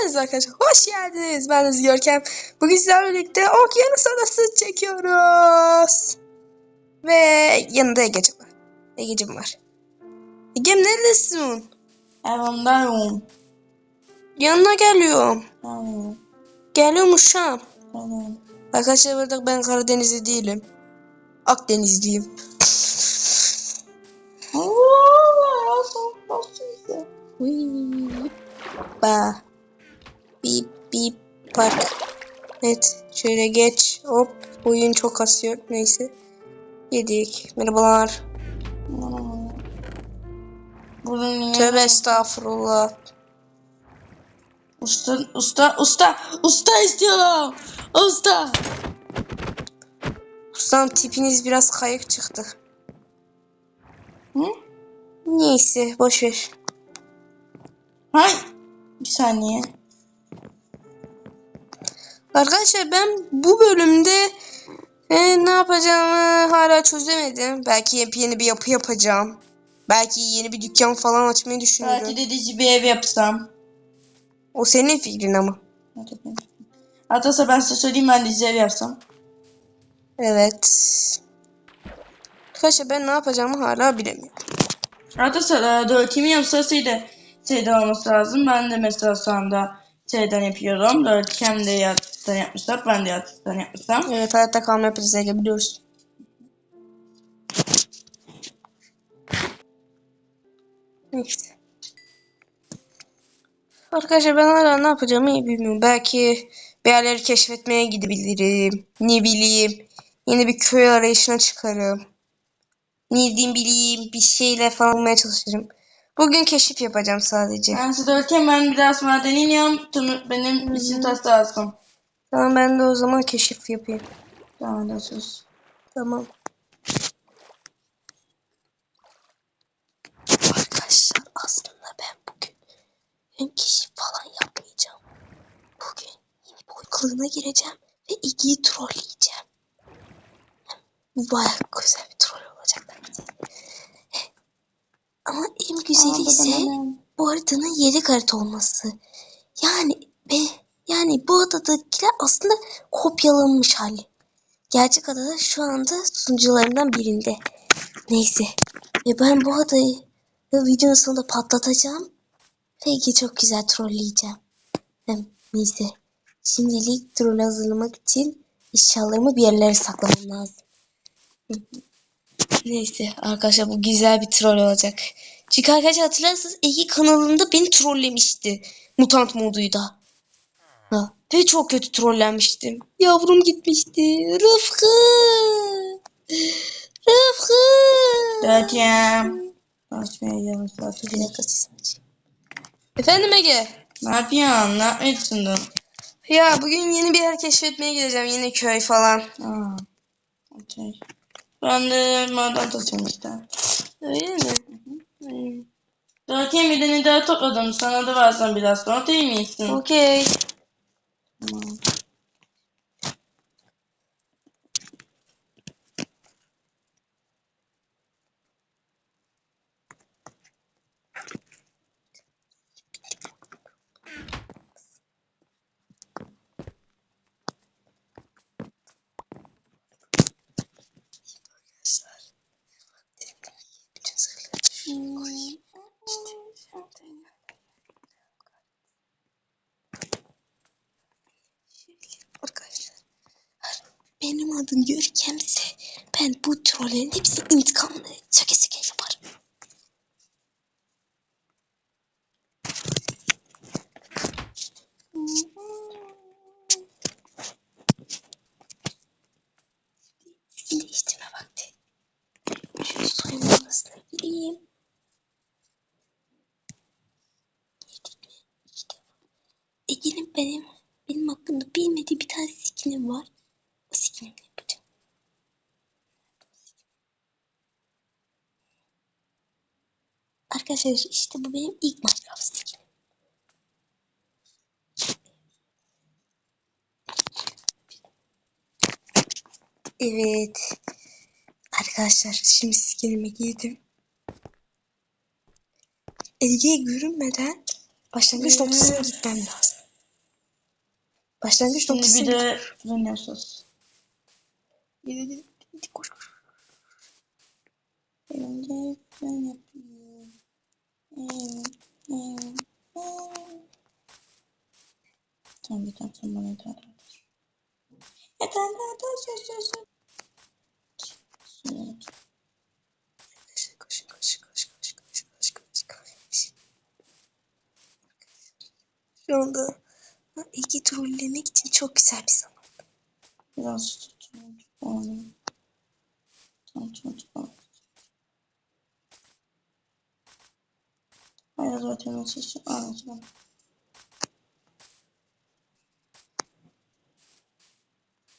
geldiniz arkadaşlar. Hoş geldiniz. Ben Özgür Görkem. Bugün sizlerle birlikte Okyanus Adası çekiyoruz. Ve yanında Ege'cim var. Ege'cim var. Egem neredesin? Evimdeyim. Yanına geliyorum. Tamam. Geliyorum uşağım. Tamam. Arkadaşlar burada ben Karadenizli değilim. Akdenizliyim. Oo, çok başlıydı. Park. Evet şöyle geç. Hop oyun çok kasıyor. Neyse. Yedik. Merhabalar. Bunun? Tövbe estağfurullah. Usta, usta, usta, usta istiyorum. Usta. Ustam tipiniz biraz kayık çıktı. Hı? Neyse boş ver. Hay. Bir saniye. Arkadaşlar ben bu bölümde e, ne yapacağımı hala çözemedim. Belki yepyeni bir yapı yapacağım. Belki yeni bir dükkan falan açmayı düşünüyorum. Belki de dizi bir ev yapsam. O senin fikrin ama. Hatta ben size söyleyeyim ben dizi ev yapsam. Evet. Arkadaşlar ben ne yapacağımı hala bilemiyorum. Hatta dört kimi yapsa şeyde olması lazım. Ben de mesela şu anda şeyden yapıyorum. Dört kim de yatıştan yapmışlar. Ben de yatıştan yapmışsam. Evet hayatta kalma yapacağız Ege biliyoruz. Neyse. Arkadaşlar ben hala ne yapacağımı iyi bilmiyorum. Belki bir yerleri keşfetmeye gidebilirim. Ne bileyim. Yeni bir köy arayışına çıkarım. Ne bileyim bir şeyle falan bulmaya çalışırım. Bugün keşif yapacağım sadece. Ben size dörtken ben biraz maden iniyorum. Benim için tas lazım. Tamam ben de o zaman keşif yapayım. Tamam da sus. Tamam. Arkadaşlar aslında ben bugün hem keşif falan yapmayacağım. Bugün yeni bir oyun kılığına gireceğim ve Iggy'yi trolleyeceğim. Bu bayağı güzel bir troll olacak bence. Ama en güzeli ise bu haritanın yedek harita olması. Yani be, yani bu adadakiler aslında kopyalanmış hali. Gerçek adada şu anda sunucularından birinde. Neyse. Ve ben bu adayı videonun sonunda patlatacağım. Peki çok güzel trolleyeceğim. Hem neyse. Şimdilik troll hazırlamak için eşyalarımı bir yerlere saklamam lazım. Neyse arkadaşlar bu güzel bir troll olacak. Çünkü arkadaşlar hatırlarsanız Ege kanalında beni trollemişti. Mutant moduyla. Ha, ve çok kötü trollenmiştim. Yavrum gitmişti. Rıfkı. Rıfkı. Dörtken. Açmayacağım. Bir dakika açayım. Efendim Ege. Ne yapıyorsun? Ne düşündün? Ya bugün yeni bir yer keşfetmeye gideceğim. Yeni köy falan. Aa. Okey. Ben de maden taşıyorum işte. Öyle mi? Bir tane daha topladım. Sana da versen biraz sonra değil misin? Okey. Tamam. Bütün zırhları şuraya koyayım. Arkadaşlar benim adım Görkem'se ben bu trollerin hepsi intikamını çeke çeke yaparım. Şimdi değiştirme vakti. Şu soyunma odasına benim, benim hakkında bilmediği bir tane skinim var. O yapacağım. Arkadaşlar işte bu benim ilk Minecraft skinim. Evet. Arkadaşlar şimdi skinimi giydim. Ege'ye görünmeden başlangıç noktasına gitmem lazım. Başlangıç Şimdi noktası. bir de vanilya Yürü yürü. Koş koş. Önce ben yapayım. Evet. Evet. Tamam bir tane sen bana yeter. Yeter yeter söz söz söz. Söz. Şu anda Ege trollemek için çok güzel bir zaman. Biraz Tamam tamam tamam. Hayır zaten nasıl anlatacağım.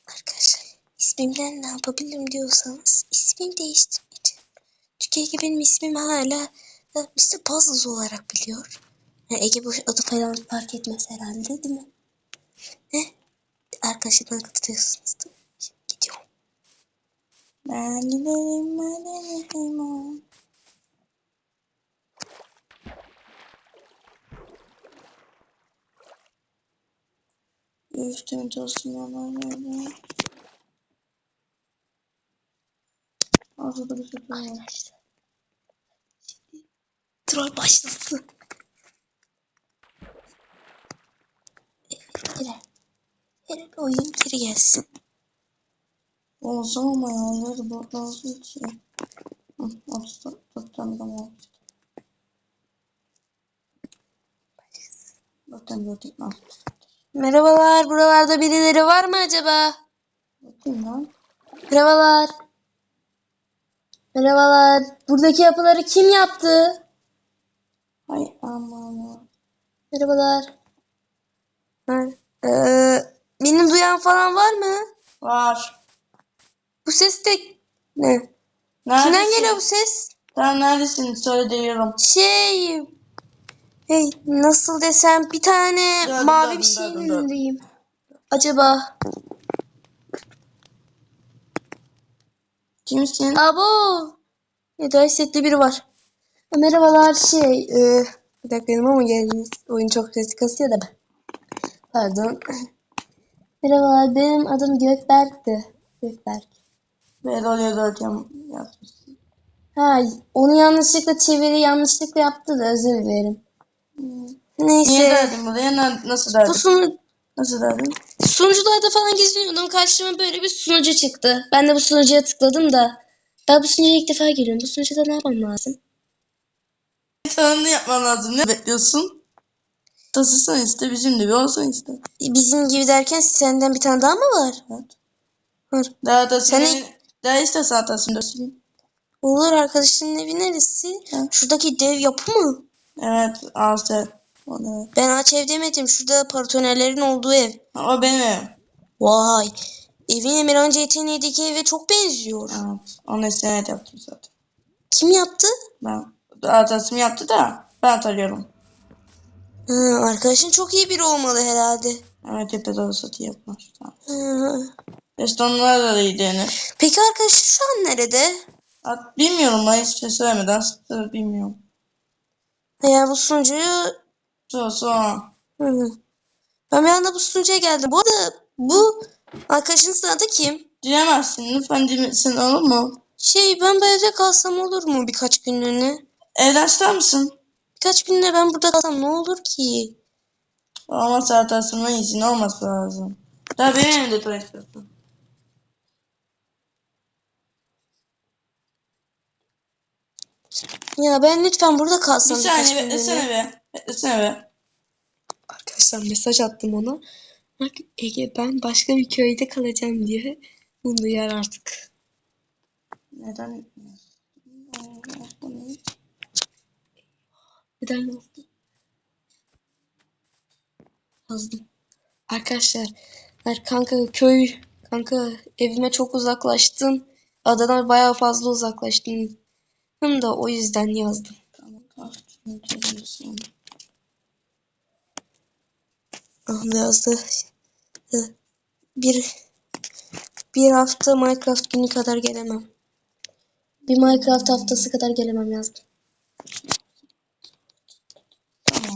Arkadaşlar ismimden ne yapabilirim diyorsanız ismimi değiştirmeyeceğim. Çünkü Ege benim ismimi hala Mr. Puzzles olarak biliyor. Yani Ege bu adı falan fark etmez herhalde değil mi? Ne? Arkadaşlarına katılıyorsunuz değil mi? Ben giderim ben de giderim. Üstüm tosun yalan öyle. Ortada bir şey var. Troll başlasın. Hele. Hele bir oyun geri gelsin. Olsun ama ya. Nerede bu lazım ki? Hı, olsun. Tuttum tamam. Bakın gördük. Merhabalar buralarda birileri var mı acaba? Bakayım lan. Merhabalar. Merhabalar. Buradaki yapıları kim yaptı? Hay aman. Merhabalar. Ha, Ee, beni duyan falan var mı? Var. Bu ses de ne? Neredesin? Kimden geliyor bu ses? Sen neredesin? Söyle diyorum. Şey, hey nasıl desem bir tane Gördüm, mavi gördüm, bir şeyin gördüm, gördüm. önündeyim. Acaba? Kimsin? Abo. Ya da setli biri var. Ha, Merhabalar şey, e, bir dakika yanıma mı geldiniz? Oyun çok sesi kasıyor da ben. Pardon. Merhabalar benim adım Gökberk'ti. Gökberk. Oluyor dörtgen yapmışsın. Ha, onu yanlışlıkla çeviri yanlışlıkla yaptı da özür dilerim. Neyse. Niye derdin buraya? Na- Nasıl derdin? Bu sunu, Nasıl derdin? sunucularda falan geziniyordum. Karşıma böyle bir sunucu çıktı. Ben de bu sunucuya tıkladım da. Ben bu sunucuya ilk defa geliyorum. Bu sunucuda ne yapmam lazım? Tanrı yapman lazım. Ne bekliyorsun? Tasısın iste, bizim de bir olsun iste. Bizim gibi derken senden bir tane daha mı var? Daha da Sen senin... Daha iste satasın dörsün. Olur arkadaşının evi neresi? Ha. Şuradaki dev yapı mı? Evet, altı. Da. Ben ağaç ev demedim. Şurada paratonerlerin olduğu ev. O benim. Vay. Evin Emirhan CTN'deki eve çok benziyor. Evet. Onu istenet yaptım zaten. Kim yaptı? Ben. Atasım yaptı da ben atarıyorum. Ha, arkadaşın çok iyi biri olmalı herhalde. Evet, hep de satı yapmış. Tamam. Onlar da iyi denir. Peki arkadaşın şu an nerede? At, bilmiyorum ben hiçbir şey söylemeden sıktı bilmiyorum. Ya bu sunucuyu... So, so. Hı. Ben bir anda bu sunucuya geldim. Bu arada bu arkadaşınızın adı kim? Diyemezsin lütfen diyebilirsin olur mu? Şey ben bu evde kalsam olur mu birkaç günlüğüne? Evden çıkar mısın? Birkaç günlüğüne ben burada kalsam ne olur ki? Ama saat asılma izin olması lazım. Daha benim evimde tanışıyorsun. Ya ben lütfen burada Bir kalsam birkaç saniye beklesene be. Beklesene be. Arkadaşlar mesaj attım ona. Bak Ege ben başka bir köyde kalacağım diye. Bunu duyar artık. Neden? Neden yazdım? Yazdım. Arkadaşlar er, kanka köy kanka evime çok uzaklaştım. Adadan bayağı fazla uzaklaştım. Hem da o yüzden yazdım. Tamam, kalktım, geliyorsun. Ah yazdı. Bir bir hafta Minecraft günü kadar gelemem. Bir Minecraft haftası kadar gelemem yazdım. Tamam.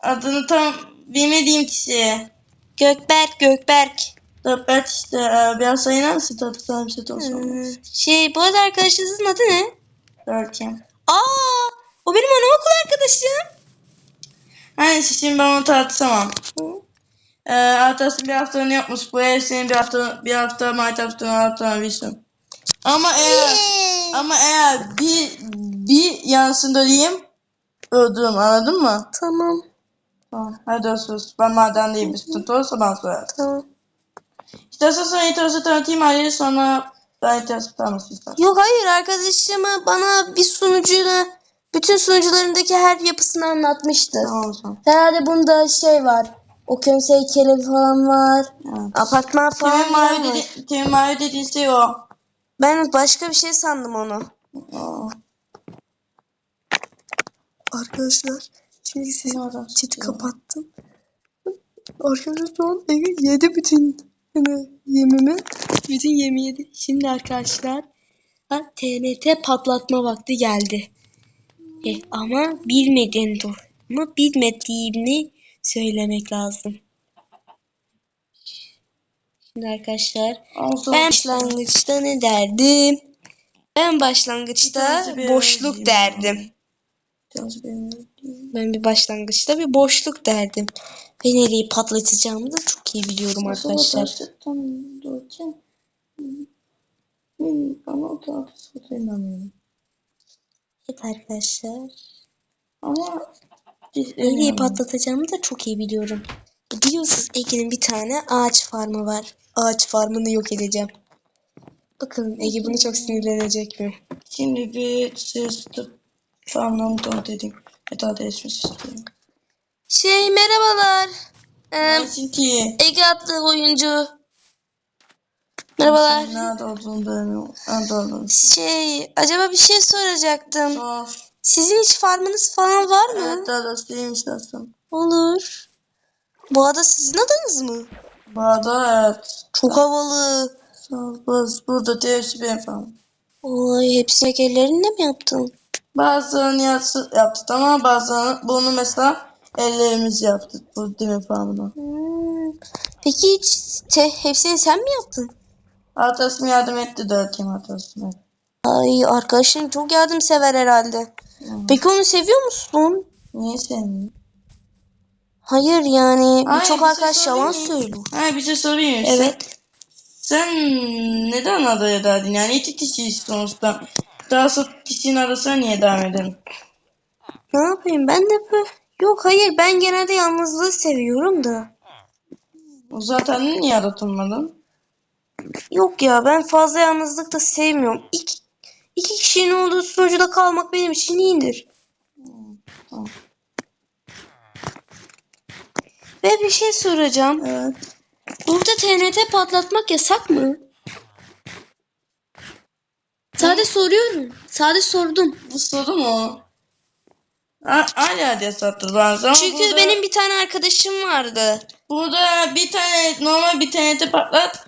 Adını tam bilmediğim kişi. Gökberk, Gökberk. Dört işte biraz sayınar mısın tatlı bir şey olsun. Hmm, Şey, bu arada arkadaşınızın adı ne? Görkem. Aa, o benim anaokul arkadaşım. Hani şimdi ben onu tartışamam. Ee, Ertesi bir hafta ne yapmış? Bu ev senin bir hafta bir hafta Minecraft'ın hafta bilsin. Ama eğer ama eğer bir bir yansında diyeyim öldürürüm anladın mı? Tamam, Tamam. Hadi görüşürüz. Ben maden değilim. Bir olursa ben sorarım. tamam. İstersen sana yeterse tanıtayım Ali sonra ben tanırsın istersen. Yok hayır arkadaşımı bana bir sunucuyla bütün sunucularındaki her yapısını anlatmıştı. Tamam o zaman. Herhalde bunda şey var. Okyanus heykeli falan var. Evet. Apartman falan Temin mavi, var. dedi, temin mavi dediğin şey o. Ben başka bir şey sandım onu. Aa, Arkadaşlar çünkü siz ne adam chat'i sıkıyor. kapattım. Arkadaşlar şu an Ege yedi bütün yemimi. Bütün yemi yedi. Şimdi arkadaşlar ha, TNT patlatma vakti geldi. E, ama bilmediğin dur. Ama bilmediğini söylemek lazım. Şimdi arkadaşlar Olsun. ben başlangıçta ne derdim? Ben başlangıçta boşluk derdim. Ben bir başlangıçta bir boşluk derdim. Ve nereyi patlatacağımı da çok iyi biliyorum arkadaşlar. Tam dururken ama o tarafı inanmıyorum. Evet arkadaşlar. Ama Nereyi patlatacağımı da çok iyi biliyorum. Biliyorsunuz Ege'nin bir tane ağaç farmı var. Ağaç farmını yok edeceğim. Bakalım Ege bunu çok sinirlenecek mi? Şimdi bir ses Tamam tamam dedim. Hata değişmiş istiyorum. Şey merhabalar. Ee, Çünkü Ege adlı oyuncu. Merhabalar. Nerede olduğunu bilmiyorum. Nerede olduğunu. Şey acaba bir şey soracaktım. Sor. Sizin hiç farmınız falan var mı? Evet adresiymiş aslında. Olur. Bu ada sizin adanız mı? Bağda evet. Çok havalı. Sağ ol. Burası- Burada tepsi benim falan. Oy hepsi ellerinle mi yaptın? Bazılarını yaptı, yaptık ama bazılarını bunu mesela ellerimiz yaptık bu demir farmını. Hmm. Peki hiç te, hepsini sen mi yaptın? Atasım yardım etti dört yıl atasım. Ay arkadaşın çok yardımsever herhalde. Hmm. Peki onu seviyor musun? Niye sevmiyorsun? Hayır yani birçok bir şey arkadaş yalan sorayım mı? söylüyor. Ha bir şey sorayım. Evet. Sen, sen neden adaya derdin? Yani iki kişiyiz sonuçta. Daha sonra kişinin adasına niye devam edelim? Ne yapayım ben de bu. Yok hayır ben genelde yalnızlığı seviyorum da. Zaten niye adatılmadın? Yok ya ben fazla yalnızlık da sevmiyorum. İki, iki kişinin olduğu sunucuda kalmak benim için iyidir. Tamam. Ve bir şey soracağım. Evet. Burada TNT patlatmak yasak mı? Sade soruyorum. Sade sordum. Bu soru mu? Ha, hala diye sattı bazen ama Çünkü burada, benim bir tane arkadaşım vardı. burada bir tane normal bir TNT patlat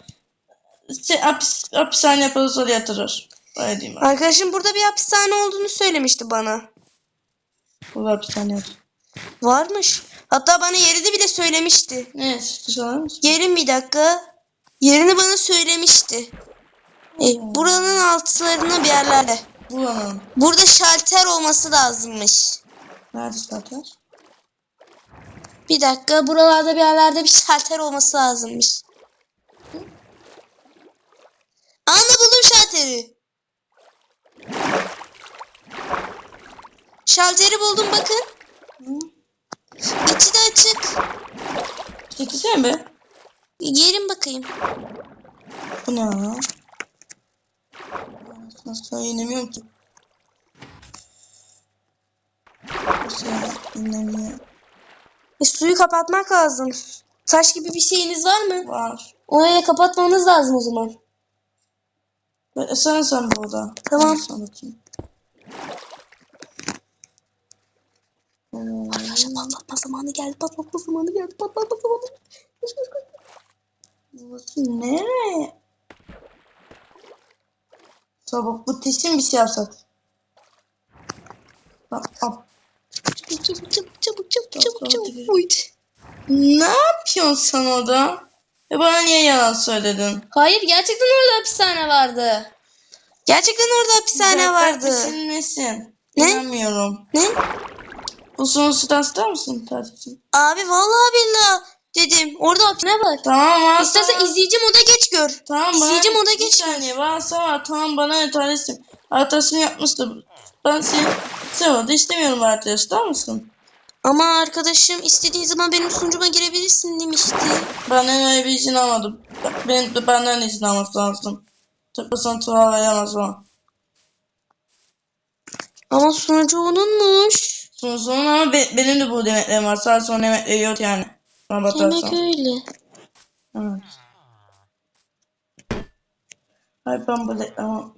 şey, hapis, hapishane yaparız oraya yatırır. Öyle diyeyim ben. Arkadaşım burada bir hapishane olduğunu söylemişti bana. Burada hapishane yatır. Varmış. Hatta bana yerini bile söylemişti. Ne? Mısın? Yerin bir dakika. Yerini bana söylemişti. E, buranın altlarına bir yerlerde. Buranın. Burada şalter olması lazımmış. Nerede zaten? Bir dakika buralarda bir yerlerde bir şalter olması lazımmış. Anla buldum şalteri. Şalteri buldum bakın. İçi de açık. Çekilsene be. Gelin bakayım. Bu ne? Nasıl inemiyorum ki? Nasıl inemiyorum? E, suyu kapatmak lazım. Taş gibi bir şeyiniz var mı? Var. Oraya kapatmanız lazım o zaman. Ben, sen sen burada. Tamam. Sana bakayım. Arkadaşlar patlatma zamanı geldi. Patlatma zamanı geldi. Patlatma zamanı. Koş, koş, koş. Burası nereye? Sabah bu tesin bir şey yapsak. Bak. Çabuk çabuk çabuk çabuk çabuk çabuk çabuk. Uyut. Ne yapıyorsun sen orada? E bana niye yalan söyledin? Hayır gerçekten orada hapishane vardı. Gerçekten orada hapishane Bak, vardı. nesin? Ne? İnanmıyorum. Ne? Bu sonuçta ister misin kardeşim? Abi vallahi billahi dedim. Orada hapishane var. Tamam var. İstersen izleyici moda geç gör. Tamam bana izleyici moda bir geç gör. saniye varsa var tamam bana ne kardeşim. Arkadaşım yapmıştı. Ben seni sevmedi istemiyorum arkadaş tamam mısın? Ama arkadaşım istediğin zaman benim sunucuma girebilirsin demişti. Benden öyle bir izin almadım. De benden izin alması lazım. Tıpkısın tuvalet veremez o. Ama sunucu onunmuş. Sonra ama be- benim de bu demeklerim var. Sadece son demekleri yok yani. Bana Demek öyle. Evet. Ay ben bu reklamı...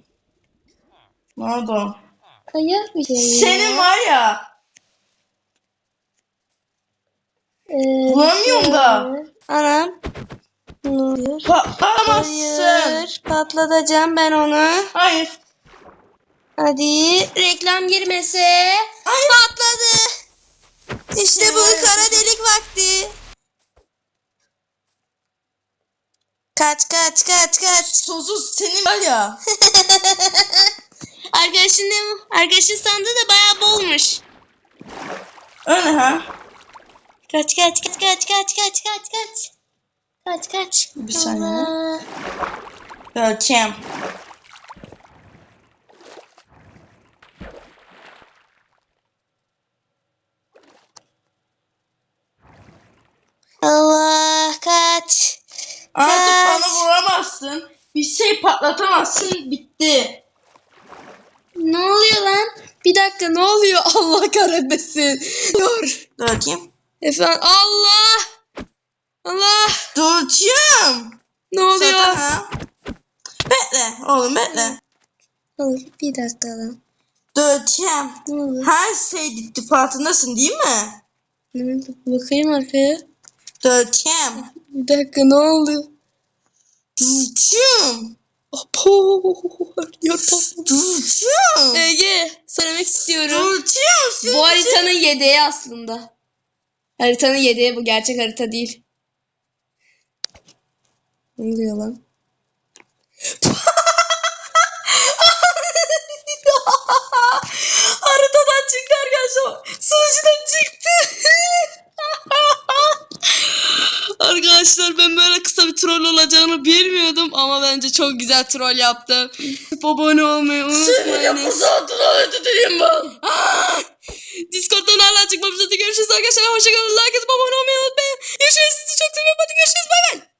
Ne oldu? Hayır bir şey. Senin var ya. Ee, Bulamıyorum da. Anam. Ne oluyor? Patlamazsın. Hayır. Patlatacağım ben onu. Hayır. Hadi. Reklam girmese. Hayır. Patladı. İşte bu kara delik vakti. Kaç kaç kaç kaç. Sonsuz senin var ya. Arkadaşın ne Arkadaşın sandığı da bayağı bolmuş. Öyle ha. Kaç kaç kaç kaç kaç kaç kaç kaç. Kaç kaç. Bir saniye. Allah. Ölçem. Allah kaç. Artık Kaç. bana vuramazsın. Bir şey patlatamazsın. Bitti. Ne oluyor lan? Bir dakika ne oluyor? Allah kahretmesin. Dur. Dur bakayım. Efendim Allah. Allah. Duracağım. Ne oluyor? Ha. Bekle oğlum bekle. Olur bir dakika lan. Duracağım. Ne olur? Her şey farkındasın değil mi? Ne oldu? Bakayım arkaya. Duracağım. Bir dakika ne oluyor? Duracağım. Apo. Yer patladı. Duracağım. Ege söylemek istiyorum. Duracağım. Bu haritanın yedeği aslında. Haritanın yedeği bu gerçek harita değil. Ne oluyor lan? Haritadan çıktı arkadaşlar. Sunucudan çıktı. bunu bilmiyordum ama bence çok güzel troll yaptım. Abone olmayı unutmayınız. Ah! Discord'dan hala çıkmamızda görüşürüz arkadaşlar. Hoşçakalın. Like atıp abone olmayı unutmayın. Yaşayın sizi çok seviyorum. Hadi görüşürüz. Bay bay.